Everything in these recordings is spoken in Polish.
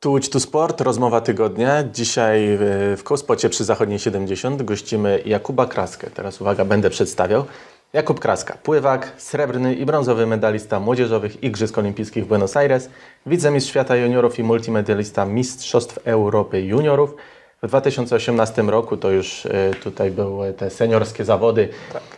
Tu Łódź, tu sport, rozmowa tygodnia. Dzisiaj e, w Kołspocie przy Zachodniej 70 gościmy Jakuba Kraskę. Teraz uwaga, będę przedstawiał. Jakub Kraska, pływak, srebrny i brązowy medalista młodzieżowych Igrzysk Olimpijskich w Buenos Aires, wicemistrz świata juniorów i multimedalista Mistrzostw Europy juniorów. W 2018 roku to już e, tutaj były te seniorskie zawody.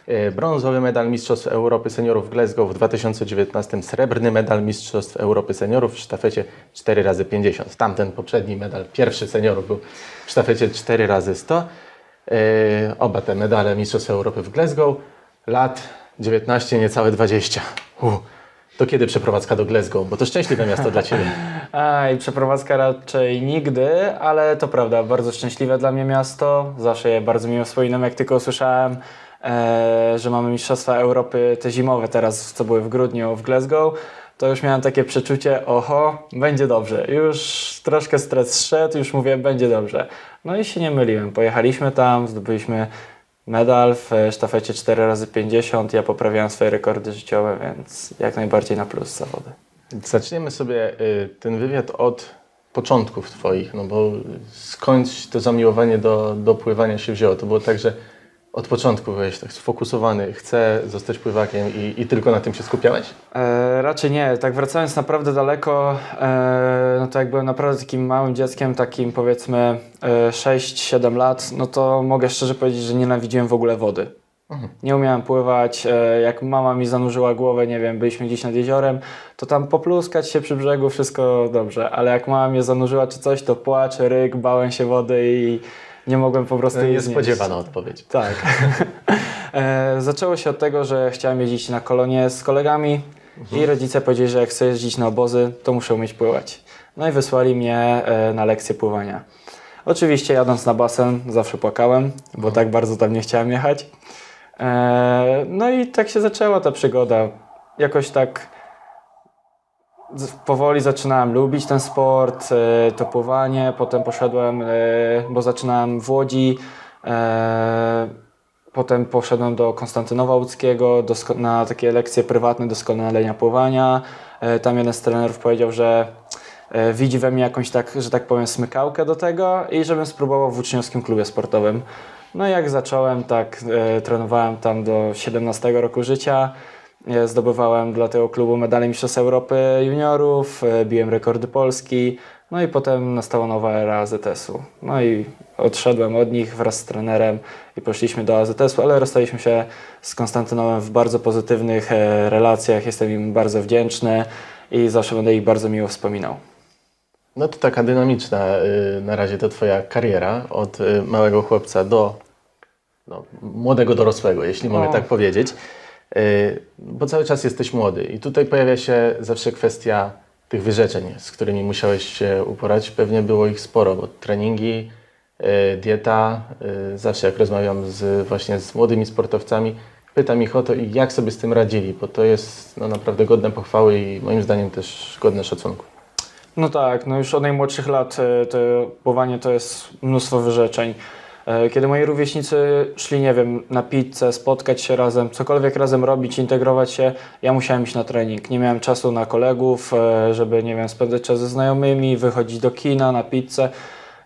E, Brązowy medal Mistrzostw Europy Seniorów w Glasgow w 2019, srebrny medal Mistrzostw Europy Seniorów w sztafecie 4x50. Tamten poprzedni medal, pierwszy seniorów był w sztafecie 4x100. E, Oba te medale Mistrzostw Europy w Glasgow. Lat 19, niecałe 20. Uh. To kiedy przeprowadzka do Glasgow? Bo to szczęśliwe miasto dla Ciebie. Aj, przeprowadzka raczej nigdy, ale to prawda, bardzo szczęśliwe dla mnie miasto. Zawsze je bardzo miło wspominam, jak tylko usłyszałem, e, że mamy Mistrzostwa Europy te zimowe teraz, co były w grudniu w Glasgow, to już miałem takie przeczucie, oho, będzie dobrze. Już troszkę stres zszedł, już mówię, będzie dobrze. No i się nie myliłem. Pojechaliśmy tam, zdobyliśmy medal w sztafecie 4x50. Ja poprawiałem swoje rekordy życiowe, więc jak najbardziej na plus zawody. Zaczniemy sobie y, ten wywiad od początków Twoich, no bo skądś to zamiłowanie do, do pływania się wzięło? To było tak, że od początku byłeś tak sfokusowany, chcę zostać pływakiem i, i tylko na tym się skupiałeś? E, raczej nie. Tak wracając naprawdę daleko, e, no to jak byłem naprawdę takim małym dzieckiem, takim powiedzmy e, 6-7 lat, no to mogę szczerze powiedzieć, że nienawidziłem w ogóle wody. Nie umiałem pływać. E, jak mama mi zanurzyła głowę, nie wiem, byliśmy gdzieś nad jeziorem, to tam popluskać się przy brzegu, wszystko dobrze. Ale jak mama mnie zanurzyła czy coś, to płacz, ryk, bałem się wody i nie mogłem po prostu znieść. Niespodziewana odpowiedź. Tak. e, zaczęło się od tego, że chciałem jeździć na kolonie z kolegami i rodzice powiedzieli, że jak chcę jeździć na obozy, to muszę umieć pływać. No i wysłali mnie e, na lekcję pływania. Oczywiście jadąc na basen zawsze płakałem, bo tak bardzo tam nie chciałem jechać. No i tak się zaczęła ta przygoda. Jakoś tak powoli zaczynałem lubić ten sport, e, to pływanie, potem poszedłem, e, bo zaczynałem w Łodzi, e, potem poszedłem do Konstantynowa Łódzkiego na takie lekcje prywatne doskonalenia pływania. Tam jeden z trenerów powiedział, że widzi we mnie jakąś tak, że tak powiem, smykałkę do tego i żebym spróbował w uczniowskim klubie sportowym. No i jak zacząłem, tak trenowałem tam do 17 roku życia. E, Zdobywałem dla tego klubu medale Mistrzostw Europy Juniorów, e, biłem rekordy Polski, no i potem nastała nowa era AZS-u. No i odszedłem od nich wraz z trenerem i poszliśmy do AZS-u, ale rozstaliśmy się z Konstantynowem w bardzo pozytywnych e, relacjach. Jestem im bardzo wdzięczny i zawsze będę ich bardzo miło wspominał. No to taka dynamiczna y, na razie to Twoja kariera od małego chłopca do no, młodego dorosłego, jeśli mogę O. tak powiedzieć. Y, Bo cały czas jesteś młody i tutaj pojawia się zawsze kwestia tych wyrzeczeń, z którymi musiałeś się uporać. Pewnie było ich sporo, bo treningi, y, dieta, y, zawsze jak rozmawiam z, właśnie z młodymi sportowcami, pytam ich o to, jak sobie z tym radzili, bo to jest no, naprawdę godne pochwały i moim zdaniem też godne szacunku. No tak, no już od najmłodszych lat to pływanie to jest mnóstwo wyrzeczeń. E, Kiedy moi rówieśnicy szli, nie wiem, na pizzę, spotkać się razem, cokolwiek razem robić, integrować się, ja musiałem iść na trening. Nie miałem czasu na kolegów, e, żeby, nie wiem, spędzać czas ze znajomymi, wychodzić do kina, na pizzę.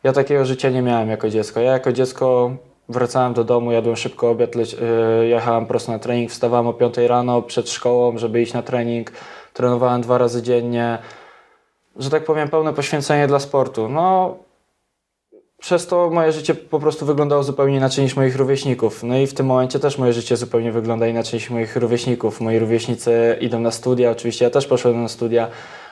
Ja takiego życia nie miałem jako dziecko. Ja jako dziecko wracałem do domu, jadłem szybko obiad, e, jechałem prosto na trening, wstawałem o 5 rano przed szkołą, żeby iść na trening, trenowałem dwa razy dziennie że tak powiem, pełne poświęcenie dla sportu. No, przez to moje życie po prostu wyglądało zupełnie inaczej niż moich rówieśników. No i w tym momencie też moje życie zupełnie wygląda inaczej niż moich rówieśników. Moi rówieśnicy idą na studia, oczywiście ja też poszedłem na studia,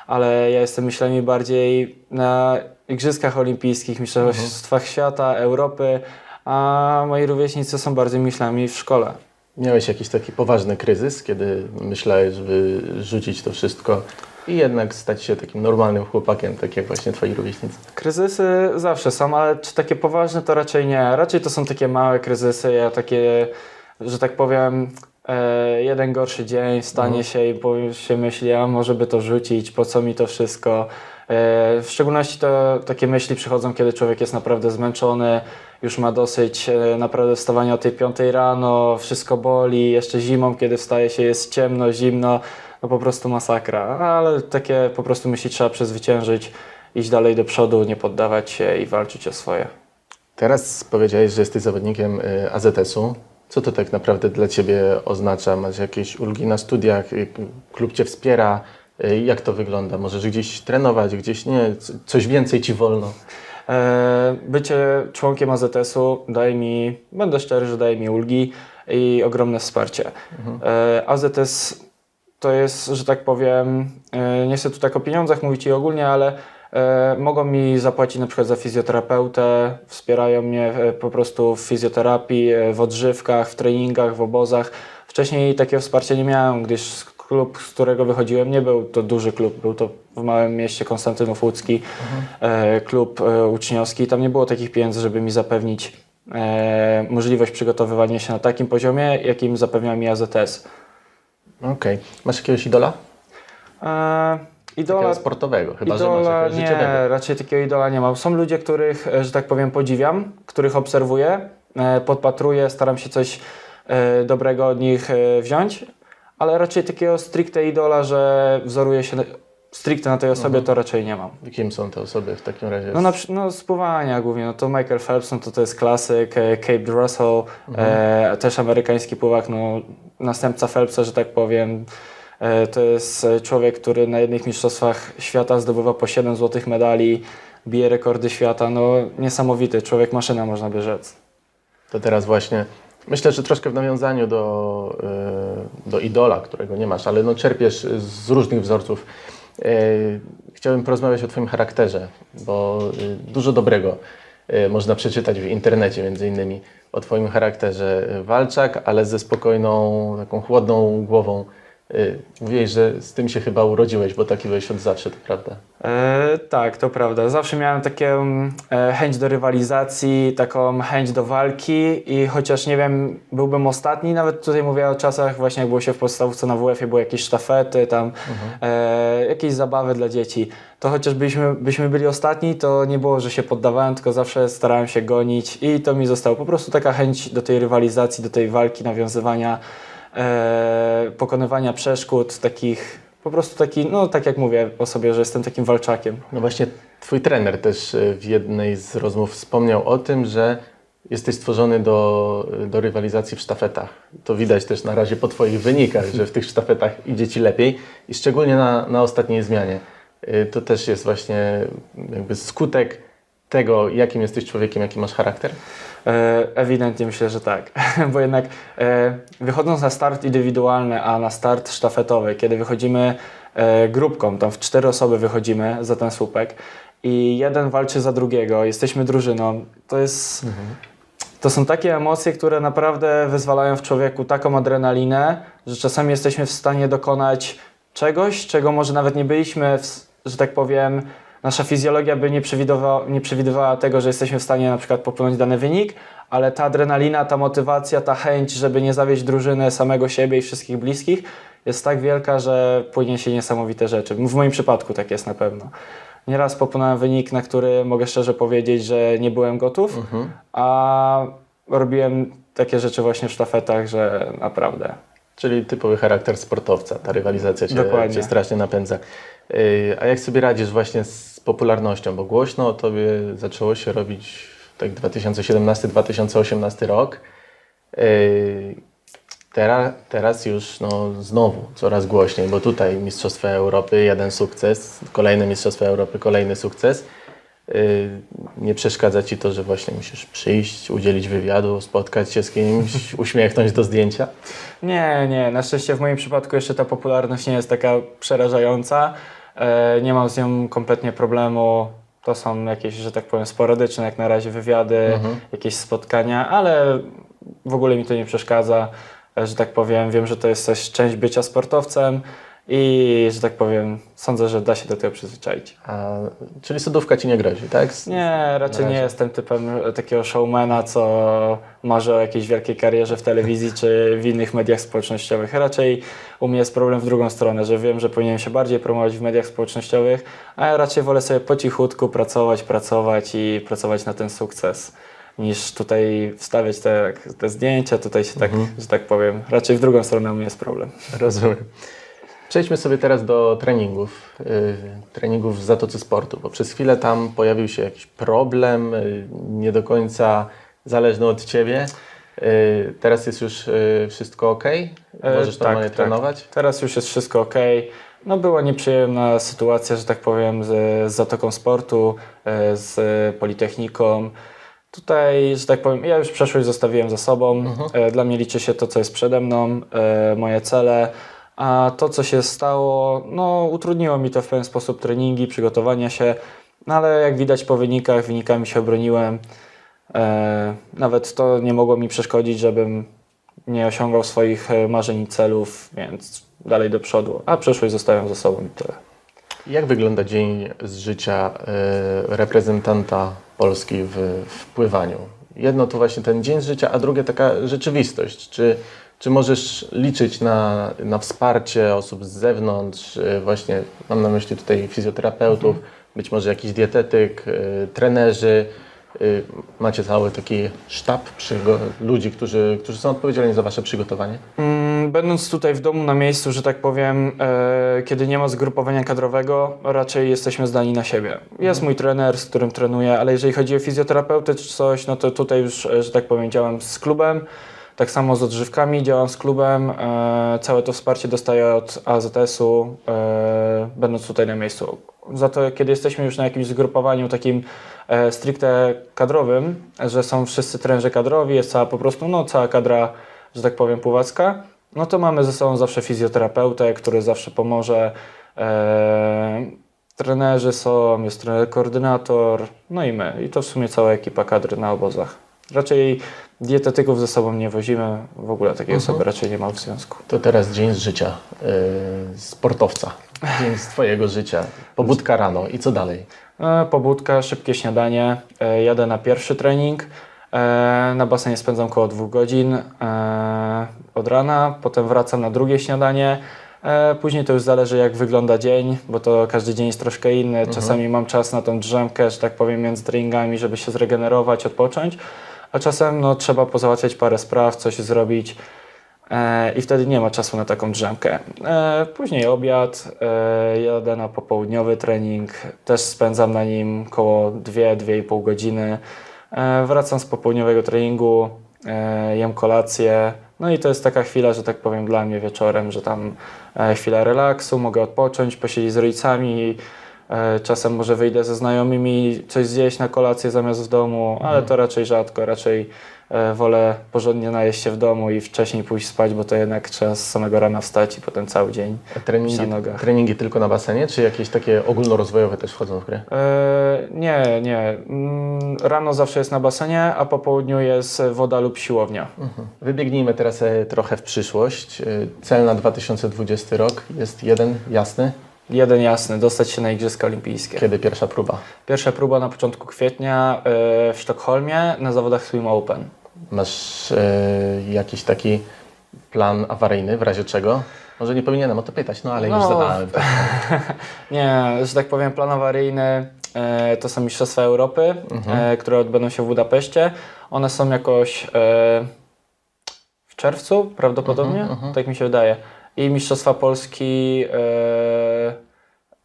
ale ja jestem myślami bardziej na Igrzyskach Olimpijskich, Mistrzostwach Świata, Europy, a moi rówieśnicy są bardziej myślami w szkole. Miałeś jakiś taki poważny kryzys, kiedy myślałeś, żeby rzucić to wszystko i jednak stać się takim normalnym chłopakiem, tak jak właśnie twoi rówieśnicy. Kryzysy zawsze są, ale czy takie poważne to raczej nie. Raczej to są takie małe kryzysy, ja takie, że tak powiem, e, jeden gorszy dzień, stanie się i się myśli, a może by to rzucić, po co mi to wszystko. E, w szczególności to takie myśli przychodzą, kiedy człowiek jest naprawdę zmęczony, już ma dosyć e, naprawdę wstawania o tej piątej rano, wszystko boli, jeszcze zimą, kiedy wstaje się, jest ciemno, zimno, no po prostu masakra. Ale takie po prostu myśli trzeba przezwyciężyć iść dalej do przodu, nie poddawać się i walczyć o swoje. Teraz powiedziałeś, że jesteś zawodnikiem y, AZS-u. Co to tak naprawdę dla Ciebie oznacza? Masz jakieś ulgi na studiach? Y, Klub Cię wspiera? Y, Jak to wygląda? Możesz gdzieś trenować, gdzieś nie? Coś więcej Ci wolno? E, Bycie członkiem AZS-u daje mi, będę szczery, że daje mi ulgi i ogromne wsparcie. E, AZS to jest, że tak powiem, e, nie chcę tu tak o pieniądzach mówić i ogólnie, ale mogą mi zapłacić na przykład za fizjoterapeutę, wspierają mnie po prostu w fizjoterapii, w odżywkach, w treningach, w obozach. Wcześniej takiego wsparcia nie miałem, gdyż klub, z którego wychodziłem, nie był to duży klub, był to w małym mieście Konstantynów Łódzki, e, klub e, uczniowski. Tam nie było takich pieniędzy, żeby mi zapewnić e, możliwość przygotowywania się na takim poziomie, jakim zapewnia mi AZS. Okej. Masz jakiegoś idola? E, idola, Takiego sportowego, chyba że idola masz jakiegoś życiowego. nie, raczej takiego idola nie mam. Są ludzie, których, że tak powiem, podziwiam, których obserwuję, podpatruję, staram się coś dobrego od nich wziąć, ale raczej takiego stricte idola, że wzoruję się stricte na tej osobie, to raczej nie mam. Kim są te osoby w takim razie? No, na, no z pływania głównie, no to Michael Phelps, no to to jest klasyk, Cape Russell, e, też amerykański pływak, no następca Phelpsa, że tak powiem. E, to jest e, człowiek, który na jednych mistrzostwach świata zdobywa po 7 złotych medali, bije rekordy świata, no niesamowity, człowiek maszyna można by rzec. To teraz właśnie, myślę, że troszkę w nawiązaniu do, y, do idola, którego nie masz, ale no czerpiesz z różnych wzorców. Y, Chciałbym porozmawiać o Twoim charakterze, bo y, dużo dobrego można przeczytać w internecie, między innymi o Twoim charakterze walczak, ale ze spokojną, taką chłodną głową. Y, Mówiłeś, że z tym się chyba urodziłeś, bo taki byłeś od zawsze, to prawda? E, tak, to prawda. Zawsze miałem taką e, chęć do rywalizacji, taką chęć do walki i chociaż nie wiem, byłbym ostatni, nawet tutaj mówię o czasach właśnie jak było się w podstawówce na WF-ie, były jakieś sztafety, tam e, jakieś zabawy dla dzieci. To chociaż byśmy, byśmy byli ostatni, to nie było, że się poddawałem, tylko zawsze starałem się gonić i to mi zostało. Po prostu taka chęć do tej rywalizacji, do tej walki, nawiązywania, pokonywania przeszkód, takich, po prostu taki, no tak jak mówię o sobie, że jestem takim walczakiem. No właśnie, twój trener też y, w jednej z rozmów wspomniał o tym, że jesteś stworzony do, do rywalizacji w sztafetach. To widać też na razie po twoich wynikach, że w tych sztafetach idzie ci lepiej i szczególnie na, na ostatniej zmianie. Y, To też jest właśnie jakby skutek tego, jakim jesteś człowiekiem, jaki masz charakter. E, Ewidentnie myślę, że tak, bo jednak e, wychodząc na start indywidualny, a na start sztafetowy, kiedy wychodzimy e, grupką, tam w cztery osoby wychodzimy za ten słupek i jeden walczy za drugiego, jesteśmy drużyną, to jest... To są takie emocje, które naprawdę wyzwalają w człowieku taką adrenalinę, że czasami jesteśmy w stanie dokonać czegoś, czego może nawet nie byliśmy, w, że tak powiem, nasza fizjologia by nie przewidywała, nie przewidywała tego, że jesteśmy w stanie na przykład popłynąć dany wynik, ale ta adrenalina, ta motywacja, ta chęć, żeby nie zawieść drużyny, samego siebie i wszystkich bliskich jest tak wielka, że płynie się niesamowite rzeczy. W moim przypadku tak jest na pewno. Nieraz popłynąłem wynik, na który mogę szczerze powiedzieć, że nie byłem gotów, a robiłem takie rzeczy właśnie w sztafetach, że naprawdę. Czyli typowy charakter sportowca, ta rywalizacja cię, cię strasznie napędza. Yy, A jak sobie radzisz właśnie z popularnością? Bo głośno o tobie zaczęło się robić tak 2017-2018 rok. Yy, Teraz, teraz już no, znowu coraz głośniej, bo tutaj Mistrzostwa Europy, jeden sukces, kolejne Mistrzostwa Europy, kolejny sukces. Yy, Nie przeszkadza Ci to, że właśnie musisz przyjść, udzielić wywiadu, spotkać się z kimś, uśmiechnąć do zdjęcia? Nie, nie, na szczęście w moim przypadku jeszcze ta popularność nie jest taka przerażająca. E, nie mam z nią kompletnie problemu. To są jakieś, że tak powiem, sporadyczne jak na razie wywiady, jakieś spotkania, ale w ogóle mi to nie przeszkadza, e, że tak powiem. Wiem, że to jest też część bycia sportowcem i, że tak powiem, sądzę, że da się do tego przyzwyczaić. A, czyli sodówka Ci nie grozi, tak? Z- Nie, raczej nie jestem typem takiego showmana, co marzy o jakiejś wielkiej karierze w telewizji czy w innych mediach społecznościowych. Raczej u mnie jest problem w drugą stronę, że wiem, że powinienem się bardziej promować w mediach społecznościowych, a ja raczej wolę sobie po cichutku pracować, pracować i pracować na ten sukces niż tutaj wstawiać te, te zdjęcia, tutaj się tak, że tak powiem, raczej w drugą stronę u mnie jest problem. Rozumiem. Przejdźmy sobie teraz do treningów, y, treningów w Zatoce Sportu, bo przez chwilę tam pojawił się jakiś problem, y, nie do końca zależny od Ciebie. Y, teraz jest już wszystko ok? E, Możesz tak, normalnie tak. trenować? Teraz już jest wszystko ok. No była nieprzyjemna sytuacja, że tak powiem, z, z Zatoką Sportu, e, z Politechniką. Tutaj, że tak powiem, ja już przeszłość zostawiłem za sobą. E, Dla mnie liczy się to, co jest przede mną, moje cele. A to, co się stało, no utrudniło mi to w pewien sposób treningi, przygotowania się. No ale jak widać po wynikach, wynikami się obroniłem. E, nawet to nie mogło mi przeszkodzić, żebym nie osiągał swoich e, marzeń i celów, więc dalej do przodu. A przeszłość zostawiam za sobą i tyle. Jak wygląda dzień z życia y, reprezentanta Polski w, w pływaniu? Jedno to właśnie ten dzień z życia, a drugie taka rzeczywistość. Czy, czy możesz liczyć na, na wsparcie osób z zewnątrz? Y, Właśnie mam na myśli tutaj fizjoterapeutów, być może jakiś dietetyk, y, trenerzy. Y, Macie cały taki sztab ludzi, którzy, którzy są odpowiedzialni za Wasze przygotowanie? Mm, Będąc tutaj w domu na miejscu, że tak powiem, e, kiedy nie ma zgrupowania kadrowego, raczej jesteśmy zdani na siebie. Jest mój trener, z którym trenuję, ale jeżeli chodzi o fizjoterapeutę czy coś, no to tutaj już, e, że tak powiem, działam z klubem. Tak samo z odżywkami działam z klubem. E, całe to wsparcie dostaję od AZS-u, e, będąc tutaj na miejscu. Za to, kiedy jesteśmy już na jakimś zgrupowaniu takim e, stricte kadrowym, że są wszyscy trenerzy kadrowi, jest cała po prostu, no cała kadra, że tak powiem, pływacka, no to mamy ze sobą zawsze fizjoterapeutę, który zawsze pomoże. Trenerzy są, jest trener koordynator, no i my. I to w sumie cała ekipa kadry na obozach. Raczej dietetyków ze sobą nie wozimy, w ogóle takiej osoby raczej nie ma w związku. To teraz dzień z życia y, sportowca. Dzień z Twojego życia. Pobudka rano i co dalej? E, Pobudka, szybkie śniadanie, e, jadę na pierwszy trening. E, Na basenie spędzam około dwóch godzin e, od rana, potem wracam na drugie śniadanie. E, Później to już zależy jak wygląda dzień, bo to każdy dzień jest troszkę inny. Czasami mam czas na tą drzemkę, że tak powiem, między treningami, żeby się zregenerować, odpocząć. A czasem no, trzeba pozałatwiać parę spraw, coś zrobić. E, I wtedy nie ma czasu na taką drzemkę. E, Później obiad, e, jadę na popołudniowy trening, też spędzam na nim około 2-2,5 godziny. Wracam z popołudniowego treningu, jem kolację. No i to jest taka chwila, że tak powiem, dla mnie wieczorem, że tam chwila relaksu, mogę odpocząć, posiedzieć z rodzicami. E, Czasem może wyjdę ze znajomymi, coś zjeść na kolację zamiast w domu, ale to raczej rzadko. Raczej e, wolę porządnie najeść się w domu i wcześniej pójść spać, bo to jednak trzeba z samego rana wstać i potem cały dzień. A Treningi, Na nogach. treningi tylko na basenie, czy jakieś takie ogólnorozwojowe też wchodzą w grę? E, nie, nie. Mm, Rano zawsze jest na basenie, a po południu jest woda lub siłownia. Wybiegnijmy teraz trochę w przyszłość. Cel na 2020 rok jest jeden, jasny. Jeden jasny, dostać się na Igrzyska Olimpijskie. Kiedy pierwsza próba? Pierwsza próba na początku kwietnia e, w Sztokholmie na zawodach Swim Open. Masz e, jakiś taki plan awaryjny, w razie czego? Może nie powinienem o to pytać, no ale już No. zadałem. Nie, że tak powiem, plan awaryjny e, to są Mistrzostwa Europy, e, które odbędą się w Budapeszcie. One są jakoś e, w czerwcu prawdopodobnie, tak mi się wydaje. I Mistrzostwa Polski e,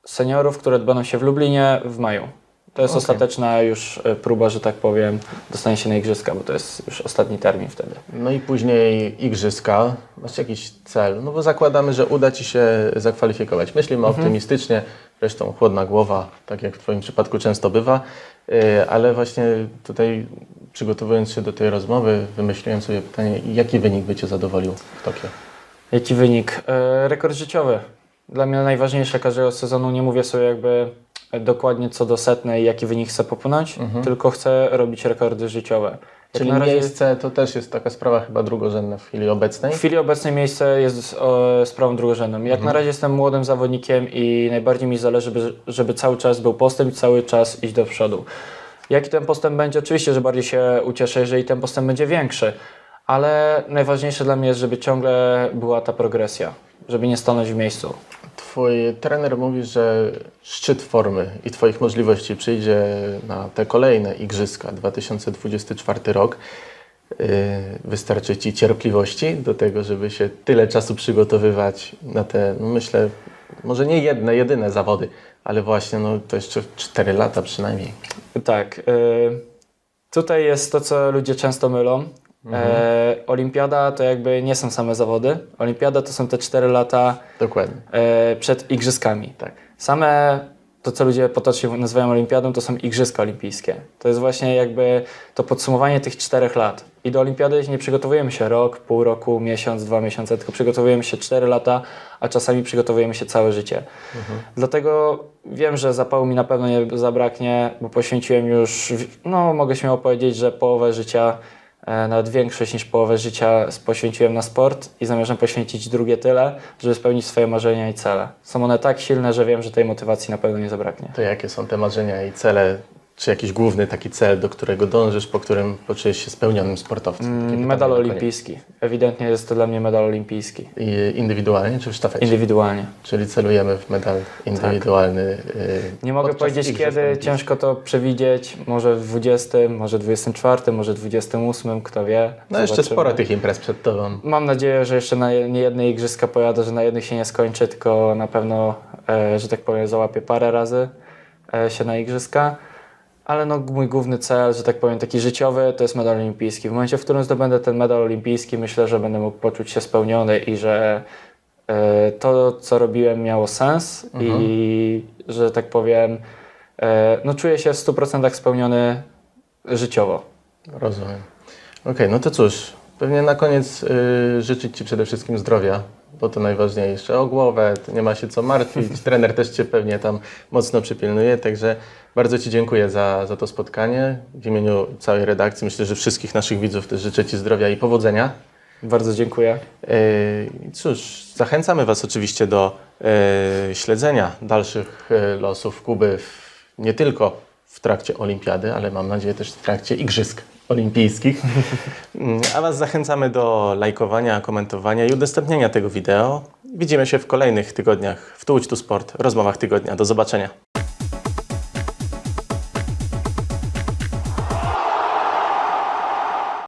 seniorów, które odbędą się w Lublinie w maju. To jest Okej. ostateczna już e, próba, że tak powiem, dostanie się na igrzyska, bo to jest już ostatni termin wtedy. No i później igrzyska. Masz jakiś cel? No bo zakładamy, że uda Ci się zakwalifikować. Myślimy optymistycznie, zresztą chłodna głowa, tak jak w Twoim przypadku często bywa, Yy, ale właśnie tutaj przygotowując się do tej rozmowy, wymyśliłem sobie pytanie, jaki wynik by Cię zadowolił w Tokio? Jaki wynik? E, rekord życiowy. Dla mnie najważniejsze każdego sezonu. Nie mówię sobie jakby dokładnie co do setnej, jaki wynik chcę popłynąć, tylko chcę robić rekordy życiowe. Jak Czyli razie- miejsce to też jest taka sprawa chyba drugorzędna w chwili obecnej. W chwili obecnej miejsce jest o, sprawą drugorzędną. Jak na razie jestem młodym zawodnikiem i najbardziej mi zależy, żeby, żeby cały czas był postęp i cały czas iść do przodu. Jaki ten postęp będzie? Oczywiście, że bardziej się ucieszę, jeżeli ten postęp będzie większy, ale najważniejsze dla mnie jest, żeby ciągle była ta progresja, żeby nie stanąć w miejscu. Twój trener mówi, że szczyt formy i Twoich możliwości przyjdzie na te kolejne igrzyska 2024 rok. yy, wystarczy Ci cierpliwości do tego, żeby się tyle czasu przygotowywać na te, no myślę, może nie jedne, jedyne zawody, ale właśnie no, to jeszcze 4 lata przynajmniej. Tak. y, Tutaj jest to, co ludzie często mylą. E, Olimpiada to jakby nie są same zawody. Olimpiada to są te 4 lata Dokładnie. e, przed igrzyskami. Tak. Same to, co ludzie potocznie nazywają olimpiadą, to są igrzyska olimpijskie. To jest właśnie jakby to podsumowanie tych czterech lat. I do olimpiady nie przygotowujemy się rok, pół roku, miesiąc, dwa miesiące, tylko przygotowujemy się cztery lata, a czasami przygotowujemy się całe życie. Dlatego wiem, że zapału mi na pewno nie zabraknie, bo poświęciłem już, no mogę śmiało powiedzieć, że połowę życia, nawet większość niż połowę życia poświęciłem na sport i zamierzam poświęcić drugie tyle, żeby spełnić swoje marzenia i cele. Są one tak silne, że wiem, że tej motywacji na pewno nie zabraknie. To jakie są te marzenia i cele, czy jakiś główny taki cel, do którego dążysz, po którym poczujesz się spełnionym sportowcem? Takie pytanie Mm, Medal na olimpijski. Ewidentnie jest to dla mnie medal olimpijski. I indywidualnie czy w sztafecie? Indywidualnie. Czyli celujemy w medal indywidualny. y, Nie mogę podczas powiedzieć Igrzysk kiedy, Olimpijskich. ciężko to przewidzieć. Może w 20, może 24, może 28, kto wie. No jeszcze Zobaczymy. sporo tych imprez przed Tobą. Mam nadzieję, że jeszcze na nie jedne igrzyska pojadę, że na jednych się nie skończy, tylko na pewno, e, że tak powiem, załapię parę razy e, się na igrzyska. Ale no, mój główny cel, że tak powiem, taki życiowy, to jest medal olimpijski. W momencie, w którym zdobędę ten medal olimpijski, myślę, że będę mógł poczuć się spełniony i że e, to, co robiłem, miało sens i że tak powiem, e, no, czuję się w 100% spełniony życiowo. Rozumiem. Okej, no to cóż, pewnie na koniec y, życzyć Ci przede wszystkim zdrowia, bo to najważniejsze. O głowę nie ma się co martwić. Trener też Cię pewnie tam mocno przypilnuje, także bardzo Ci dziękuję za, za to spotkanie. W imieniu całej redakcji, myślę, że wszystkich naszych widzów też życzę Ci zdrowia i powodzenia. Bardzo dziękuję. Yy, Cóż, zachęcamy Was oczywiście do yy, śledzenia dalszych yy, losów Kuby w, nie tylko w trakcie Olimpiady, ale mam nadzieję też w trakcie Igrzysk Olimpijskich. A Was zachęcamy do lajkowania, komentowania i udostępniania tego wideo. Widzimy się w kolejnych tygodniach w Tu Sport, rozmowach tygodnia. Do zobaczenia.